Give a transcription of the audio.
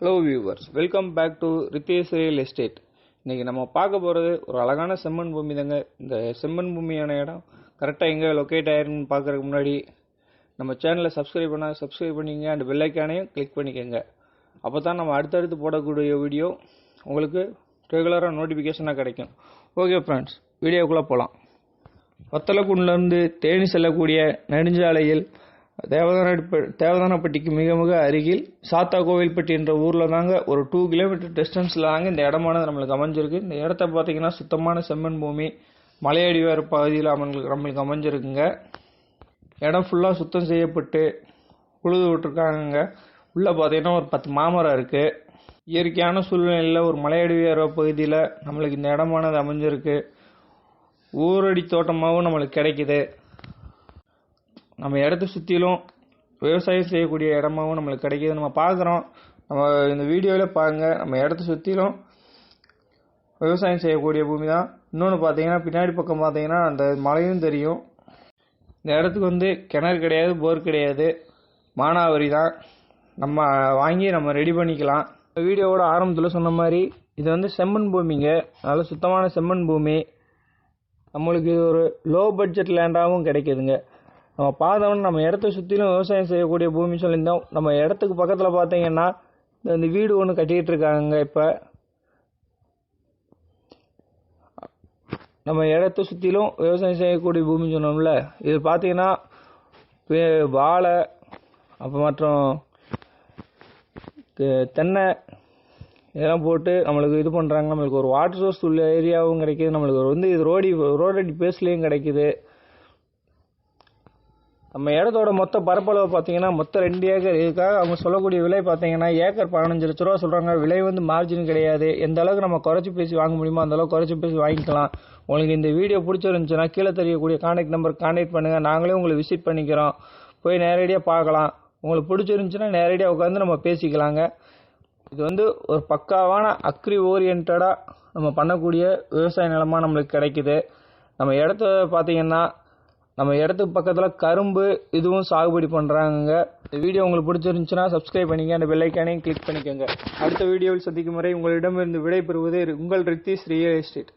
Hello viewers welcome back to Ritesh real estate இன்றைக்கி நம்ம பார்க்க போகிறது ஒரு அழகான செம்மண் பூமி தாங்க. இந்த செம்மண் பூமியான இடம் கரெக்டாக எங்கே லொக்கேட் ஆயிருன்னு பார்க்குறதுக்கு முன்னாடி நம்ம சேனலை சப்ஸ்கிரைப் பண்ணால் சப்ஸ்கிரைப் பண்ணிக்கங்க. அண்ட் பெல்லைக்கானையும் கிளிக் பண்ணிக்கோங்க. அப்போ தான் நம்ம அடுத்தடுத்து போடக்கூடிய வீடியோ உங்களுக்கு ரெகுலராக நோட்டிஃபிகேஷனாக கிடைக்கும். ஓகே ஃப்ரெண்ட்ஸ் வீடியோக்குள்ளே போகலாம் வத்தலக்குண்டிலேருந்து தேனி செல்லக்கூடிய நெடுஞ்சாலையில் தேவதானப்ப தேவதானப்பட்டிக்கு மிக மிக அருகில் சாத்தா கோவில்பட்டி என்ற ஊரில் தாங்க ஒரு டூ கிலோமீட்டர் டிஸ்டன்ஸில் தாங்க இந்த இடமானது நம்மளுக்கு அமைஞ்சிருக்கு. இந்த இடத்த பார்த்தீங்கன்னா சுத்தமான செம்மண் பூமி மலையடிவார பகுதியில் நம்மளுக்கு நம்மளுக்கு அமைஞ்சிருக்குங்க. இடம் ஃபுல்லாக சுத்தம் செய்யப்பட்டு உழுது விட்டுருக்காங்க உள்ளே பார்த்தீங்கன்னா ஒரு பத்து மாமரம் இருக்குது இயற்கையான சூழ்நிலையில் ஒரு மலையடிவார பகுதியில் நம்மளுக்கு இந்த இடமானது அமைஞ்சிருக்கு. ஊரடி தோட்டமாகவும் நம்மளுக்கு கிடைக்குது. நம்ம இடத்த சுற்றிலும் விவசாயம் செய்யக்கூடிய இடமாவும் நம்மளுக்கு கிடைக்கிது. நம்ம பார்க்குறோம். நம்ம இந்த வீடியோவில் பாருங்கள் நம்ம இடத்த சுற்றிலும் விவசாயம் செய்யக்கூடிய பூமி தான் இன்னொன்று பார்த்தீங்கன்னா பின்னாடி பக்கம் பார்த்தீங்கன்னா அந்த மலையும் தெரியும். இந்த இடத்துக்கு வந்து கிணறு கிடையாது போர் கிடையாது. மானாவரி தான் நம்ம வாங்கி நம்ம ரெடி பண்ணிக்கலாம். வீடியோவோட ஆரம்பத்தில் சொன்ன மாதிரி இது வந்து செம்மண் பூமிங்க. நல்ல சுத்தமான செம்மண் பூமி. நம்மளுக்கு இது ஒரு லோ பட்ஜெட் லேண்டாகவும் கிடைக்கிதுங்க. நம்ம பார்த்தோம்னா நம்ம இடத்த சுற்றிலும் விவசாயம் செய்யக்கூடிய பூமி சொல்லியிருந்தோம். நம்ம இடத்துக்கு பக்கத்தில் பார்த்தீங்கன்னா இந்த- இந்த வீடு ஒன்று கட்டிகிட்டு இருக்காங்க இப்போ. நம்ம இடத்த சுற்றிலும் விவசாயம் செய்யக்கூடிய பூமி சொன்னோம்ல இது பார்த்தீங்கன்னா வாழை அப்போ மற்றும் தென்னை இதெல்லாம் போட்டு நம்மளுக்கு இது பண்ணுறாங்க நம்மளுக்கு ஒரு வாட்டர் சோர்ஸ் உள்ள ஏரியாவும் கிடைக்குது. நம்மளுக்கு ஒரு வந்து இது ரோடி ரோடடி பேஸ்லேயும் கிடைக்குது. நம்ம இடத்தோட மொத்த பரப்பளவு பார்த்தீங்கன்னா மொத்தம் ரெண்டு ஏக்கர். இதுக்காக அவங்க சொல்லக்கூடிய விலை பார்த்தீங்கன்னா ஏக்கர் பதினஞ்சு லட்ச ரூபா சொல்கிறாங்க விலை வந்து மார்ஜின் கிடையாது. எந்த அளவுக்கு நம்ம குறைச்சி பேசி வாங்க முடியுமோ அந்த அளவுக்கு குறைச்சி பேசி வாங்கிக்கலாம். உங்களுக்கு இந்த வீடியோ பிடிச்சிருந்துச்சுன்னா கீழே தெரியக்கூடிய கான்டாக்ட் நம்பர் கான்டாக்ட் பண்ணுங்கள் நாங்களே உங்களை விசிட் பண்ணிக்கிறோம். போய் நேரடியாக பார்க்கலாம். உங்களுக்கு பிடிச்சிருந்துச்சுன்னா நேரடியாக உட்காந்து நம்ம பேசிக்கலாங்க. இது வந்து ஒரு பக்காவான அக்ரி ஓரியன்டாக நம்ம பண்ணக்கூடிய விவசாய நிலமாக நம்மளுக்கு கிடைக்குது. நம்ம இடத்த பார்த்தீங்கன்னா நம்ம இடத்துக்கு பக்கத்தில் கரும்பு இதுவும் சாகுபடி பண்ணுறாங்க இந்த வீடியோ உங்களுக்கு பிடிச்சிருந்துச்சுன்னா சப்ஸ்கிரைப் பண்ணிக்க அந்த பெல்லைக்கானையும் கிளிக் பண்ணிக்கோங்க. அடுத்த வீடியோவில் சந்திக்கும் வரை உங்களிடமிருந்து விடைபெறுவது உங்கள் ரித்தீஷ் ரியல் எஸ்டேட்.